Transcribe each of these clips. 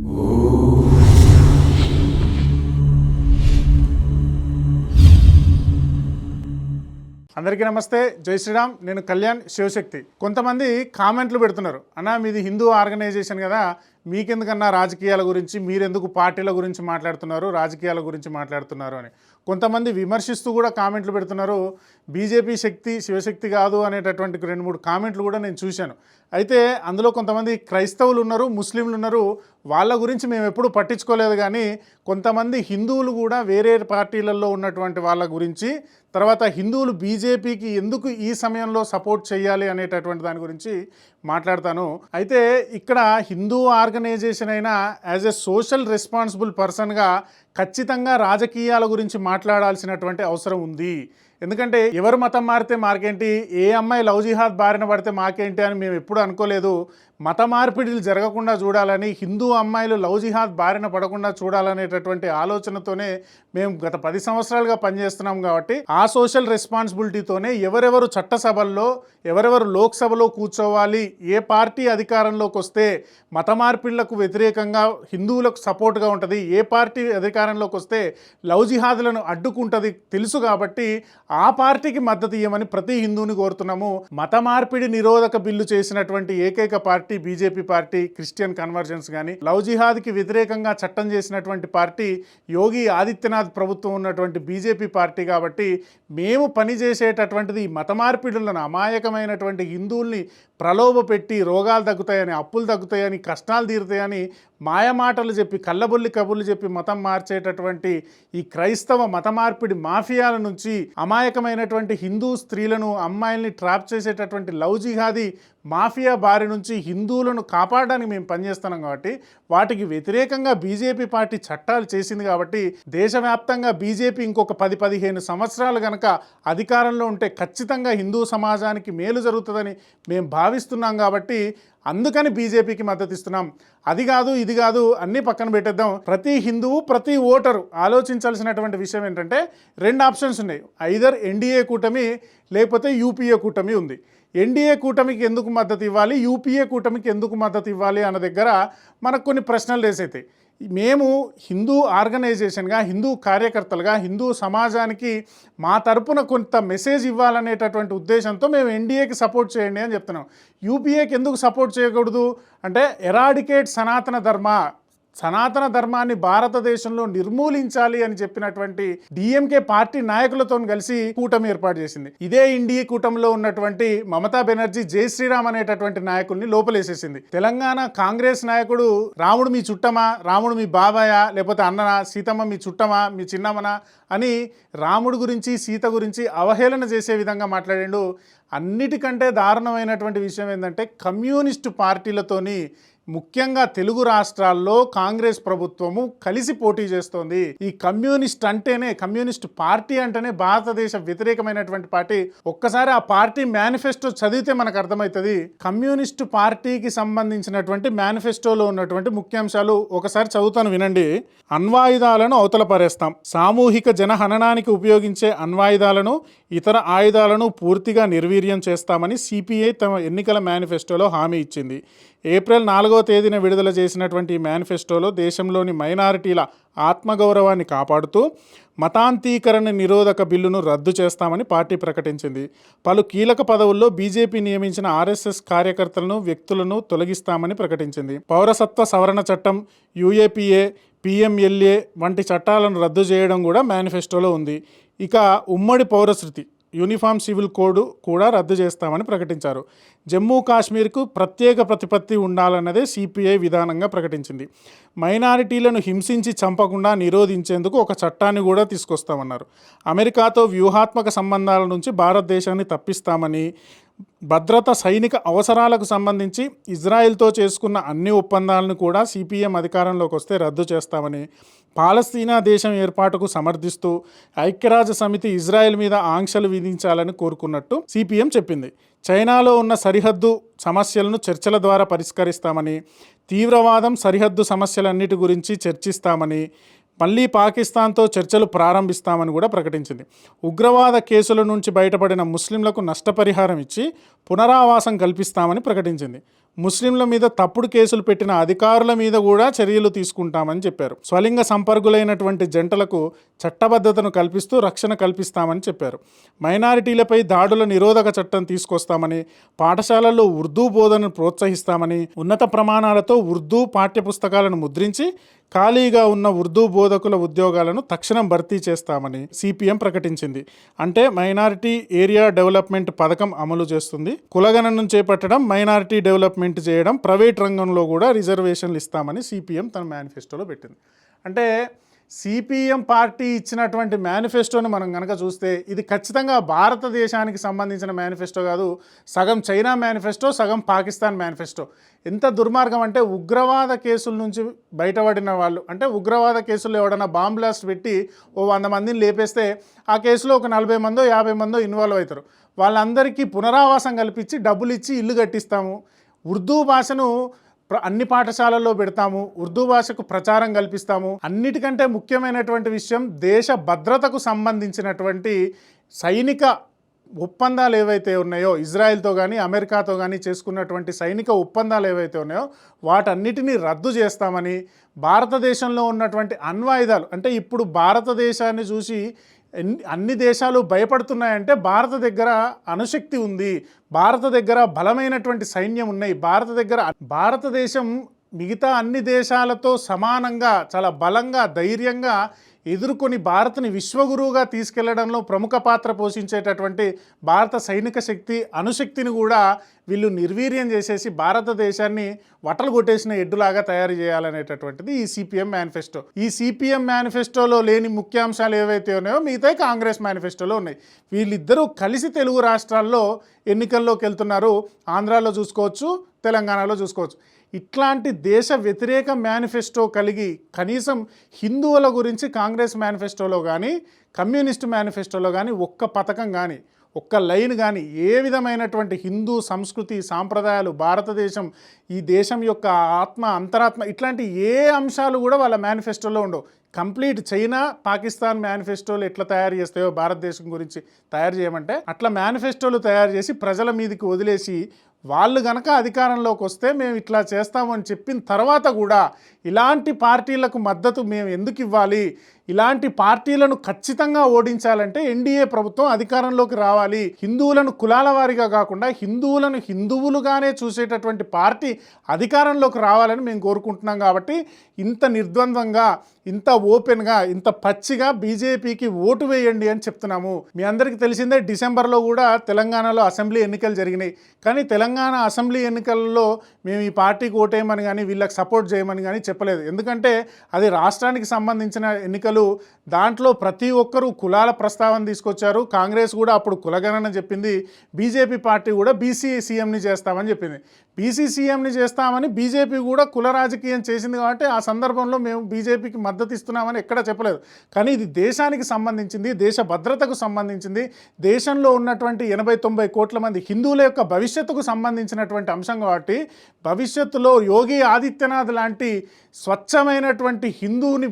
Whoa. అందరికీ నమస్తే. జై శ్రీరామ్. నేను కళ్యాణ్ శివశక్తి. కొంతమంది కామెంట్లు పెడుతున్నారు. అన్న మీది హిందూ ఆర్గనైజేషన్ కదా. మీకెందుకన్నా రాజకీయాల గురించి? మీరెందుకు పార్టీల గురించి మాట్లాడుతున్నారు? రాజకీయాల గురించి మాట్లాడుతున్నారు అని. కొంతమంది విమర్శిస్తూ కూడా కామెంట్లు పెడుతున్నారు. బీజేపీ శక్తి శివశక్తి కాదు అనేటటువంటి రెండు మూడు కామెంట్లు కూడా నేను చూశాను. అయితే అందులో కొంతమంది క్రైస్తవులు ఉన్నారు ముస్లింలు ఉన్నారు. వాళ్ళ గురించి మేము ఎప్పుడూ పట్టించుకోలేదు కానీ కొంతమంది హిందువులు కూడా వేరే పార్టీలలో ఉన్నటువంటి వాళ్ళ గురించి తర్వాత హిందువులు బీజేపీకి ఎందుకు ఈ సమయంలో సపోర్ట్ చేయాలి అనేటటువంటి దాని గురించి మాట్లాడతాను. అయితే ఇక్కడ హిందూ ఆర్గనైజేషన్ అయినా యాజ్ ఎ సోషల్ రెస్పాన్సిబుల్ పర్సన్గా ఖచ్చితంగా రాజకీయాల గురించి మాట్లాడాల్సినటువంటి అవసరం ఉంది. ఎందుకంటే ఎవరు మతం మారితే మాకేంటి ఏ అమ్మాయి లవ్ జిహాద్ బారిన పడితే మాకేంటి అని మేము ఎప్పుడు అనుకోలేదు. మత మార్పిడిలు జరగకుండా చూడాలని హిందూ అమ్మాయిలు లవ్ జిహాద్ బారిన పడకుండా చూడాలనేటటువంటి ఆలోచనతోనే మేము గత పది సంవత్సరాలుగా పనిచేస్తున్నాం కాబట్టి ఆ సోషల్ రెస్పాన్సిబిలిటీతోనే ఎవరెవరు చట్టసభల్లో ఎవరెవరు లోక్సభలో కూర్చోవాలి ఏ పార్టీ అధికారంలోకి వస్తే మత మార్పిళ్ళకు వ్యతిరేకంగా హిందువులకు సపోర్ట్గా ఉంటుంది ఏ పార్టీ అధికారంలోకి వస్తే లవ్ జిహాదులను అడ్డుకుంటుంది తెలుసు కాబట్టి ఆ పార్టీకి మద్దతు ఇవ్వమని ప్రతి హిందువుని కోరుతున్నాము. మత మార్పిడి నిరోధక బిల్లు చేసినటువంటి ఏకైక party BJP party Christian convergence కానీ లవ్ జిహాద్కి వ్యతిరేకంగా చట్టం చేసినటువంటి పార్టీ యోగి ఆదిత్యనాథ్ ప్రభుత్వం ఉన్నటువంటి బీజేపీ పార్టీ కాబట్టి మేము పనిచేసేటటువంటిది ఈ మత మార్పిడులను అమాయకమైనటువంటి హిందువుల్ని ప్రలోభ పెట్టి రోగాలు తగ్గుతాయని అప్పులు తగ్గుతాయని కష్టాలు తీరుతాయని మాయమాటలు చెప్పి కళ్ళబొల్లి కబుర్లు చెప్పి మతం మార్చేటటువంటి ఈ క్రైస్తవ మత మార్పిడి మాఫియాల నుంచి అమాయకమైనటువంటి హిందూ స్త్రీలను అమ్మాయిల్ని ట్రాప్ చేసేటటువంటి లవ్ జిహాదీ మాఫియా బారి నుంచి హిందువులను కాపాడడానికి మేము పనిచేస్తున్నాం కాబట్టి వాటికి వ్యతిరేకంగా బీజేపీ పార్టీ చట్టాలు చేసింది కాబట్టి దేశవ్యాప్తంగా బీజేపీ ఇంకొక పది పదిహేను సంవత్సరాలు కనుక అధికారంలో ఉంటే ఖచ్చితంగా హిందూ సమాజానికి మేలు జరుగుతుందని మేము భావిస్తున్నాం కాబట్టి అందుకని బీజేపీకి మద్దతు ఇస్తున్నాం అది కాదు ఇది కాదు అన్నీ పక్కన పెట్టేద్దాం. ప్రతి హిందువు ప్రతి ఓటరు ఆలోచించాల్సినటువంటి విషయం ఏంటంటే రెండు ఆప్షన్స్ ఉన్నాయి. ఐదర్ ఎన్డీఏ కూటమి లేకపోతే యూపీఏ కూటమి ఉంది. ఎన్డీఏ కూటమికి ఎందుకు మద్దతు ఇవ్వాలి? యూపీఏ కూటమికి ఎందుకు మద్దతు ఇవ్వాలి అన్న దగ్గర మనకు కొన్ని ప్రశ్నలు వేసైతాయి మేము హిందూ ఆర్గనైజేషన్గా హిందూ కార్యకర్తలుగా హిందూ సమాజానికి మా తరపున కొంత మెసేజ్ ఇవ్వాలనేటటువంటి ఉద్దేశంతో మేము ఎన్డీఏకి సపోర్ట్ చేయండి అని చెప్తున్నాం. యూపీఏకి ఎందుకు సపోర్ట్ చేయకూడదు? అంటే ఎరాడికేట్ సనాతన ధర్మ సనాతన ధర్మాన్ని భారతదేశంలో నిర్మూలించాలి అని చెప్పినటువంటి డిఎంకే పార్టీ నాయకులతో కలిసి కూటమి ఏర్పాటు చేసింది. ఇదే ఇండియా కూటమిలో ఉన్నటువంటి మమతా బెనర్జీ జై శ్రీరామ్ అనేటటువంటి నాయకుల్ని లోపలేసేసింది. తెలంగాణ కాంగ్రెస్ నాయకుడు రాముడు మీ చుట్టమా రాముడు మీ బాబాయ లేకపోతే అన్ననా సీతమ్మ మీ చుట్టమా మీ చిన్నమ్మనా అని రాముడు గురించి సీత గురించి అవహేళన చేసే విధంగా మాట్లాడాడు. అన్నిటికంటే దారుణమైనటువంటి విషయం ఏంటంటే కమ్యూనిస్టు పార్టీలతోని ముఖ్యంగా తెలుగు రాష్ట్రాల్లో కాంగ్రెస్ ప్రభుత్వము కలిసి పోటీ చేస్తోంది. ఈ కమ్యూనిస్ట్ అంటేనే కమ్యూనిస్ట్ పార్టీ అంటేనే భారతదేశ వ్యతిరేకమైనటువంటి పార్టీ. ఒక్కసారి ఆ పార్టీ మేనిఫెస్టో చదివితే మనకు అర్థమవుతుంది. కమ్యూనిస్ట్ పార్టీకి సంబంధించినటువంటి మేనిఫెస్టోలో ఉన్నటువంటి ముఖ్యాంశాలు ఒకసారి చదువుతాను వినండి. అణ్వాయుధాలను అవతల పారేస్తాం. సామూహిక జనహననానికి ఉపయోగించే అణ్వాయుధాలను ఇతర ఆయుధాలను పూర్తిగా నిర్వీర్యం చేస్తామని సిపిఐ తమ ఎన్నికల మేనిఫెస్టోలో హామీ ఇచ్చింది. ఏప్రిల్ నాలుగో తేదీన విడుదల చేసినటువంటి మేనిఫెస్టోలో దేశంలోని మైనారిటీల ఆత్మగౌరవాన్ని కాపాడుతూ మతాంతీకరణ నిరోధక బిల్లును రద్దు చేస్తామని పార్టీ ప్రకటించింది. పలు కీలక పదవుల్లో బీజేపీ నియమించిన ఆర్ఎస్ఎస్ కార్యకర్తలను వ్యక్తులను తొలగిస్తామని ప్రకటించింది. పౌరసత్వ సవరణ చట్టం యూఏపీఏ పిఎంఎల్ఏ వంటి చట్టాలను రద్దు చేయడం కూడా మేనిఫెస్టోలో ఉంది. ఇక ఉమ్మడి పౌరశృతి యూనిఫామ్ సివిల్ కోడ్ కూడా రద్దు చేస్తామని ప్రకటించారు. జమ్మూ కాశ్మీర్కు ప్రత్యేక ప్రతిపత్తి ఉండాలన్నదే సిపిఐ విధానంగా ప్రకటించింది. మైనారిటీలను హింసించి చంపకుండా నిరోధించేందుకు ఒక చట్టాన్ని కూడా తీసుకొస్తామన్నారు. అమెరికాతో వ్యూహాత్మక సంబంధాల నుంచి భారతదేశాన్ని తప్పిస్తామని భద్రత సైనిక అవసరాలకు సంబంధించి ఇజ్రాయెల్తో చేసుకున్న అన్ని ఒప్పందాలను కూడా సిపిఎం అధికారంలోకి వస్తే రద్దు చేస్తామని పాలస్తీనా దేశం ఏర్పాటుకు సమర్థిస్తూ ఐక్యరాజ్య సమితి ఇజ్రాయెల్ మీద ఆంక్షలు విధించాలని కోరుకున్నట్టు సిపిఎం చెప్పింది. చైనాలో ఉన్న సరిహద్దు సమస్యలను చర్చల ద్వారా పరిష్కరిస్తామని తీవ్రవాదం సరిహద్దు సమస్యలన్నిటి గురించి చర్చిస్తామని మళ్ళీ పాకిస్తాన్తో చర్చలు ప్రారంభిస్తామని కూడా ప్రకటించింది. ఉగ్రవాద కేసుల నుంచి బయటపడిన ముస్లింలకు నష్టపరిహారం ఇచ్చి పునరావాసం కల్పిస్తామని ప్రకటించింది. ముస్లింల మీద తప్పుడు కేసులు పెట్టిన అధికారుల మీద కూడా చర్యలు తీసుకుంటామని చెప్పారు. స్వలింగ సంపర్కులైనటువంటి జంటలకు చట్టబద్ధతను కల్పిస్తూ రక్షణ కల్పిస్తామని చెప్పారు. మైనారిటీలపై దాడుల నిరోధక చట్టం తీసుకొస్తామని పాఠశాలల్లో ఉర్దూ బోధనను ప్రోత్సహిస్తామని ఉన్నత ప్రమాణాలతో ఉర్దూ పాఠ్యపుస్తకాలను ముద్రించి ఖాళీగా ఉన్న ఉర్దూ బోధకుల ఉద్యోగాలను తక్షణం భర్తీ చేస్తామని సిపిఎం ప్రకటించింది. అంటే మైనారిటీ ఏరియా డెవలప్మెంట్ పథకం అమలు చేస్తుంది. కులగణను చేపట్టడం మైనారిటీ డెవలప్మెంట్ చేయడం ప్రైవేట్ రంగంలో కూడా రిజర్వేషన్లు ఇస్తామని సిపిఎం తన మేనిఫెస్టోలో పెట్టింది. అంటే సిపిఎం పార్టీ ఇచ్చినటువంటి మేనిఫెస్టోని మనం కనుక చూస్తే ఇది ఖచ్చితంగా భారతదేశానికి సంబంధించిన మేనిఫెస్టో కాదు సగం చైనా మేనిఫెస్టో సగం పాకిస్తాన్ మేనిఫెస్టో. ఎంత దుర్మార్గం అంటే ఉగ్రవాద కేసుల నుంచి బయటపడిన వాళ్ళు అంటే ఉగ్రవాద కేసుల్లో ఎవడన్నా బాంబ్ బ్లాస్ట్ పెట్టి ఓ వంద మందిని లేపేస్తే ఆ కేసులో ఒక నలభై మందో యాభై మందో ఇన్వాల్వ్ అవుతారు. వాళ్ళందరికీ పునరావాసం కల్పించి డబ్బులు ఇచ్చి ఇల్లు కట్టిస్తాము. ఉర్దూ భాషను అన్ని పాఠశాలల్లో పెడతాము. ఉర్దూ భాషకు ప్రచారం కల్పిస్తాము. అన్నిటికంటే ముఖ్యమైనటువంటి విషయం దేశ భద్రతకు సంబంధించినటువంటి సైనిక ఒప్పందాలు ఏవైతే ఉన్నాయో ఇజ్రాయెల్తో కానీ అమెరికాతో కానీ చేసుకున్నటువంటి సైనిక ఒప్పందాలు ఏవైతే ఉన్నాయో వాటన్నిటినీ రద్దు చేస్తామని భారతదేశంలో ఉన్నటువంటి అణ్వాయుధాలు అంటే ఇప్పుడు భారతదేశాన్ని చూసి అన్ని దేశాలు భయపడుతున్నాయంటే భారత దగ్గర అణుశక్తి ఉంది భారత దగ్గర బలమైనటువంటి సైన్యం ఉన్నాయి భారత దగ్గర భారతదేశం మిగతా అన్ని దేశాలతో సమానంగా చాలా బలంగా ధైర్యంగా ఎదుర్కొని భారత్ని విశ్వగురువుగా తీసుకెళ్ళడంలో ప్రముఖ పాత్ర పోషించేటటువంటి భారత సైనిక శక్తి అణుశక్తిని కూడా వీళ్ళు నిర్వీర్యం చేసేసి భారతదేశాన్ని వటలు కొట్టేసిన ఎడ్డులాగా తయారు చేయాలనేటటువంటిది ఈ సిపిఎం మేనిఫెస్టో. ఈ సిపిఎం మేనిఫెస్టోలో లేని ముఖ్యాంశాలు ఏవైతే ఉన్నాయో మిగతా కాంగ్రెస్ మేనిఫెస్టోలో ఉన్నాయి. వీళ్ళిద్దరూ కలిసి తెలుగు రాష్ట్రాల్లో ఎన్నికల్లోకి వెళ్తున్నారు ఆంధ్రాలో చూసుకోవచ్చు తెలంగాణలో చూసుకోవచ్చు. ఇట్లాంటి దేశ వ్యతిరేక మేనిఫెస్టో కలిగి కనీసం హిందువుల గురించి కాంగ్రెస్ మేనిఫెస్టోలో కానీ కమ్యూనిస్ట్ మేనిఫెస్టోలో కానీ ఒక్క పథకం కానీ ఒక్క లైన్ కానీ ఏ విధమైనటువంటి హిందూ సంస్కృతి సాంప్రదాయాలు భారతదేశం ఈ దేశం యొక్క ఆత్మ అంతరాత్మ ఇట్లాంటి ఏ అంశాలు కూడా వాళ్ళ మేనిఫెస్టోలో ఉండవు. కంప్లీట్ చైనా పాకిస్తాన్ మేనిఫెస్టోలు ఎట్లా తయారు చేస్తాయో భారతదేశం గురించి తయారు చేయమంటే అట్లా మేనిఫెస్టోలు తయారు చేసి ప్రజల మీదకి వదిలేసి వాళ్ళు గనక అధికారంలోకి వస్తే మేము ఇట్లా చేస్తామని చెప్పిన తర్వాత కూడా ఇలాంటి పార్టీలకు మద్దతు మేము ఎందుకు ఇవ్వాలి? ఇలాంటి పార్టీలను ఖచ్చితంగా ఓడించాలంటే ఎన్డీఏ ప్రభుత్వం అధికారంలోకి రావాలి. హిందువులను కులాల వారిగా కాకుండా హిందువులను హిందువులుగానే చూసేటటువంటి పార్టీ అధికారంలోకి రావాలని మేము కోరుకుంటున్నాం కాబట్టి ఇంత నిర్ద్వంద్వంగా ఇంత ఓపెన్గా ఇంత పచ్చిగా బీజేపీకి ఓటు వేయండి అని చెప్తున్నాము. మీ అందరికీ తెలిసిందే డిసెంబర్లో కూడా తెలంగాణలో అసెంబ్లీ ఎన్నికలు జరిగినాయి. కానీ తెలంగాణ తెలంగాణ అసెంబ్లీ ఎన్నికల్లో మేము ఈ పార్టీకి ఓటేయమని కానీ వీళ్ళకి సపోర్ట్ చేయమని కానీ చెప్పలేదు. ఎందుకంటే అది రాష్ట్రానికి సంబంధించిన ఎన్నికలు. దాంట్లో ప్రతి ఒక్కరూ కులాల ప్రస్తావన తీసుకొచ్చారు. కాంగ్రెస్ కూడా అప్పుడు కులగణన చెప్పింది. బీజేపీ పార్టీ కూడా బీసీ సీఎంని చేస్తామని చెప్పింది. బీసీసీఎంని చేస్తామని బీజేపీ కూడా కుల రాజకీయం చేసింది కాబట్టి ఆ సందర్భంలో మేము బీజేపీకి మద్దతు ఇస్తున్నామని ఎక్కడ చెప్పలేదు. కానీ ఇది దేశానికి సంబంధించింది దేశ భద్రతకు సంబంధించింది దేశంలో ఉన్నటువంటి ఎనభై తొంభై కోట్ల మంది హిందువుల యొక్క భవిష్యత్తుకు సంబంధించినటువంటి అంశం కాబట్టి భవిష్యత్తులో యోగి ఆదిత్యనాథ్ లాంటి స్వచ్ఛమైనటువంటి హిందువుని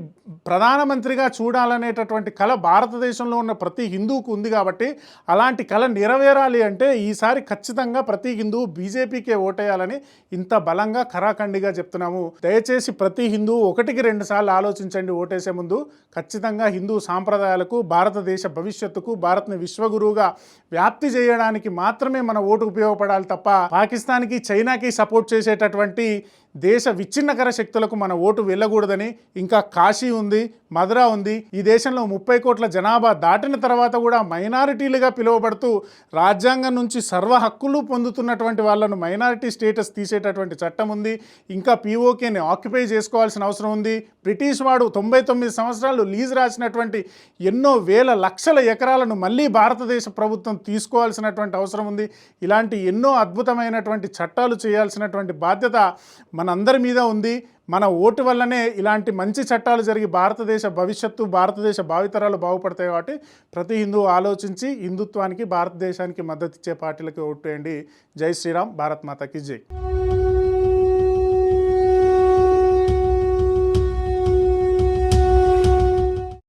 ప్రధానమంత్రిగా చూడాలనేటటువంటి కళ భారతదేశంలో ఉన్న ప్రతి హిందువుకు ఉంది కాబట్టి అలాంటి కళ నెరవేరాలి అంటే ఈసారి ఖచ్చితంగా ప్రతి హిందువు బీజేపీకే చేయాలని ఇంత బలంగా ఖరాఖండిగా చెప్తున్నాము. దయచేసి ప్రతి హిందూ ఒకటికి రెండు సార్లు ఆలోచించండి ఓటేసే ముందు. ఖచ్చితంగా హిందూ సాంప్రదాయాలకు భారతదేశ భవిష్యత్తుకు భారత్ని విశ్వగురువుగా వ్యాప్తి చేయడానికి మాత్రమే మన ఓటు ఉపయోగపడాలి తప్ప పాకిస్తాన్కి చైనాకి సపోర్ట్ చేసేటటువంటి దేశ విచ్ఛిన్నకర శక్తులకు మన ఓటు వెళ్ళకూడదని ఇంకా కాశీ ఉంది మధుర ఉంది. ఈ దేశంలో ముప్పై కోట్ల జనాభా దాటిన తర్వాత కూడా మైనారిటీలుగా పిలువబడుతూ రాజ్యాంగం నుంచి సర్వ హక్కులు పొందుతున్నటువంటి వాళ్ళను మైనారిటీ స్టేటస్ తీసేటటువంటి చట్టం ఉంది. ఇంకా పీఓకేని ఆక్యుపై చేసుకోవాల్సిన అవసరం ఉంది. బ్రిటిష్ వాడు తొంభై తొమ్మిది సంవత్సరాలు లీజ్ రాసినటువంటి ఎన్నో వేల లక్షల ఎకరాలను మళ్ళీ భారతదేశ ప్రభుత్వం తీసుకోవాల్సినటువంటి అవసరం ఉంది. ఇలాంటి ఎన్నో అద్భుతమైనటువంటి చట్టాలు చేయాల్సినటువంటి బాధ్యత మనందరి మీద ఉంది. మన ఓటు వల్లనే ఇలాంటి మంచి చట్టాలు జరిగి భారతదేశ భవిష్యత్తు భారతదేశ భావితరాలు బాగుపడతాయి కాబట్టి ప్రతి హిందువు ఆలోచించి హిందుత్వానికి భారతదేశానికి మద్దతు ఇచ్చే పార్టీలకు ఓటు వేయండి. జై శ్రీరామ్ భారత్ మాతకి జై.